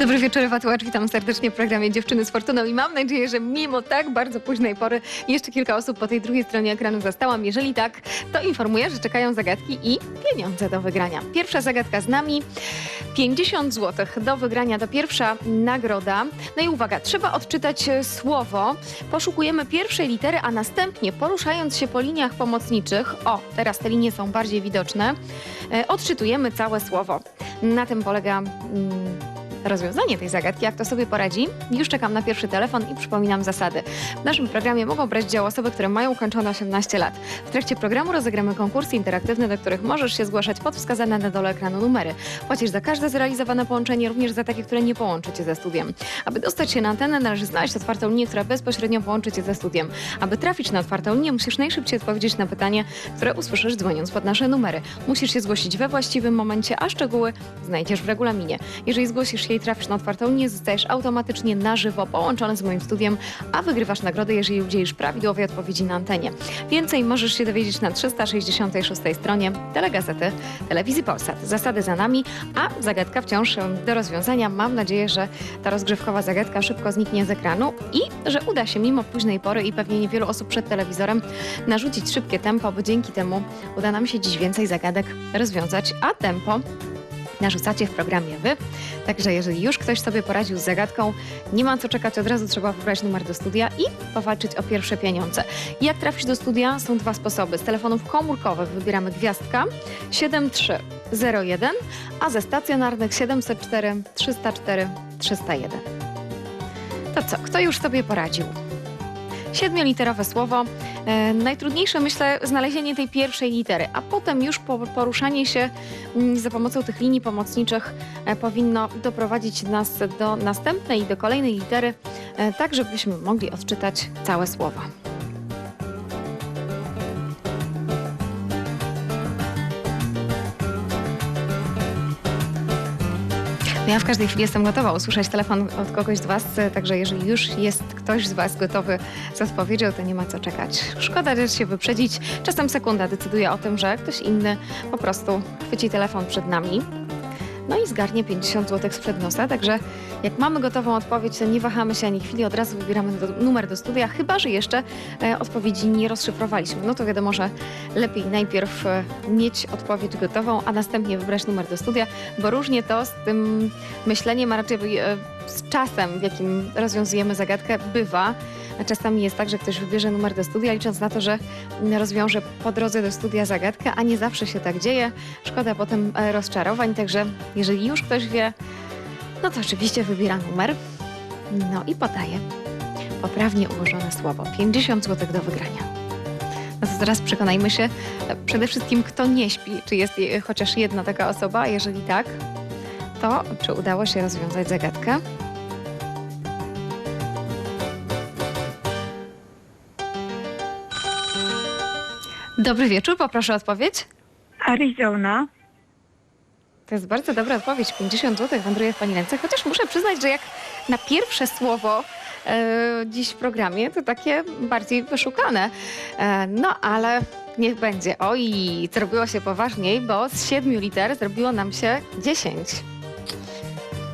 Dobry wieczór, Watłacz. Witam serdecznie w programie Dziewczyny z Fortuną i mam nadzieję, że mimo tak bardzo późnej pory jeszcze kilka osób po tej drugiej stronie ekranu zastałam. Jeżeli tak, to informuję, że czekają zagadki i pieniądze do wygrania. Pierwsza zagadka z nami. 50 zł do wygrania to pierwsza nagroda. No i uwaga, trzeba odczytać e, słowo. Poszukujemy pierwszej litery, a następnie poruszając się po liniach pomocniczych, o, teraz te linie są bardziej widoczne, e, odczytujemy całe słowo. Na tym polega mm, rozwiązanie tej zagadki. Jak to sobie poradzi? Już czekam na pierwszy telefon i przypominam zasady. W naszym programie mogą brać udział osoby, które mają ukończone 18 lat. W trakcie programu rozegramy konkursy interaktywne, do których możesz się zgłaszać pod wskazane na dole ekranu numery. Płacisz za każde zrealizowane połączenie, również za takie, które nie połączy cię ze studiem. Aby dostać się na antenę, należy znaleźć otwartą linię, która bezpośrednio połączy cię ze studiem. Aby trafić na otwartą linię, musisz najszybciej odpowiedzieć na pytanie, które usłyszysz dzwoniąc pod nasze numery. Musisz się zgłosić we właściwym momencie, a szczegóły znajdziesz w regulaminie. Jeżeli zgłosisz się i trafisz na otwartą linię, zostajesz automatycznie na żywo połączony z moim studiem, a wygrywasz nagrodę, jeżeli udzielisz prawidłowej odpowiedzi na antenie. Więcej możesz się dowiedzieć na 366 stronie telegazety Telewizji Polsat. Zasady za nami, a zagadka wciąż do rozwiązania. Mam nadzieję, że ta rozgrzewkowa zagadka szybko zniknie z ekranu i że uda się mimo późnej pory i pewnie niewielu osób przed telewizorem narzucić szybkie tempo, bo dzięki temu uda nam się dziś więcej zagadek rozwiązać, a tempo narzucacie w programie wy. Także jeżeli już ktoś sobie poradził z zagadką, nie ma co czekać, od razu trzeba wybrać numer do studia i powalczyć o pierwsze pieniądze. Jak trafić do studia? Są dwa sposoby. Z telefonów komórkowych wybieramy gwiazdka 7301, a ze stacjonarnych 704 304 301. To co, kto już sobie poradził? Siedmioliterowe słowo. E, najtrudniejsze, myślę, znalezienie tej pierwszej litery, a potem już po, poruszanie się mm, za pomocą tych linii pomocniczych e, powinno doprowadzić nas do następnej i do kolejnej litery, e, tak żebyśmy mogli odczytać całe słowa. No Ja w każdej chwili jestem gotowa usłyszeć telefon od kogoś z Was, e, także jeżeli już jest ktoś z Was gotowy z odpowiedzią, to nie ma co czekać. Szkoda też się wyprzedzić. Czasem sekunda decyduje o tym, że ktoś inny po prostu chwyci telefon przed nami. No i zgarnie 50 zł sprzed nosa, także jak mamy gotową odpowiedź, to nie wahamy się ani chwili, od razu wybieramy do, numer do studia, chyba że jeszcze e, odpowiedzi nie rozszyfrowaliśmy. No to wiadomo, że lepiej najpierw e, mieć odpowiedź gotową, a następnie wybrać numer do studia, bo różnie to z tym myśleniem, a raczej e, z czasem, w jakim rozwiązujemy zagadkę, bywa. Czasami jest tak, że ktoś wybierze numer do studia, licząc na to, że rozwiąże po drodze do studia zagadkę, a nie zawsze się tak dzieje. Szkoda potem e, rozczarowań, także jeżeli już ktoś wie, no to oczywiście wybiera numer. No i podaje poprawnie ułożone słowo. 50 zł do wygrania. No to teraz przekonajmy się e, przede wszystkim, kto nie śpi. Czy jest e, chociaż jedna taka osoba? Jeżeli tak, to czy udało się rozwiązać zagadkę? Dobry wieczór, poproszę o odpowiedź. Arizona. To jest bardzo dobra odpowiedź. 50 zł wędruje w Pani ręce, chociaż muszę przyznać, że jak na pierwsze słowo e, dziś w programie, to takie bardziej wyszukane. E, no ale niech będzie. Oj, zrobiło się poważniej, bo z siedmiu liter zrobiło nam się 10.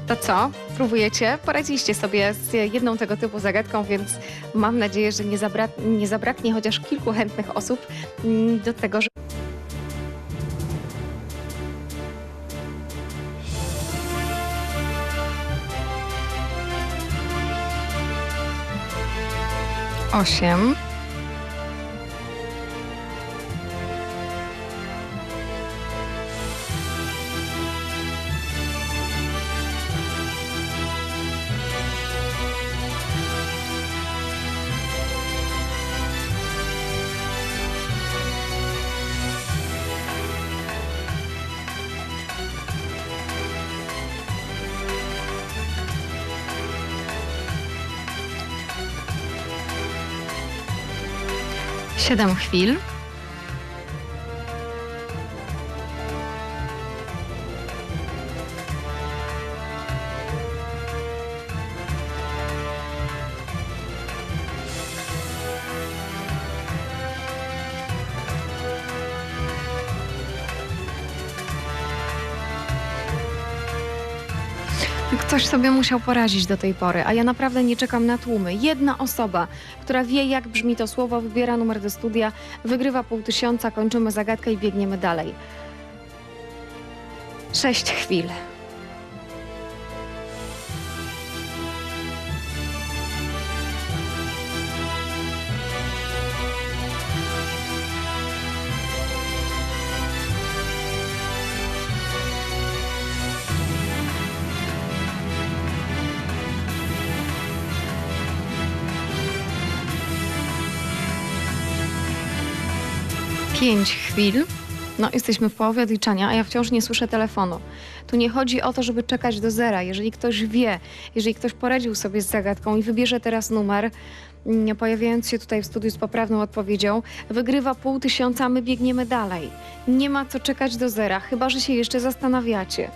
To co? Próbujecie? Poradziliście sobie z jedną tego typu zagadką, więc mam nadzieję, że nie, zabra nie zabraknie chociaż kilku chętnych osób mm, do tego, że osiem. Siedem chwil. Ktoś sobie musiał porazić do tej pory, a ja naprawdę nie czekam na tłumy. Jedna osoba, która wie, jak brzmi to słowo, wybiera numer do studia, wygrywa pół tysiąca, kończymy zagadkę i biegniemy dalej. Sześć chwil. Pięć chwil. No, jesteśmy w połowie odliczania, a ja wciąż nie słyszę telefonu. Tu nie chodzi o to, żeby czekać do zera. Jeżeli ktoś wie, jeżeli ktoś poradził sobie z zagadką i wybierze teraz numer, mm, pojawiając się tutaj w studiu z poprawną odpowiedzią, wygrywa pół tysiąca, a my biegniemy dalej. Nie ma co czekać do zera, chyba że się jeszcze zastanawiacie.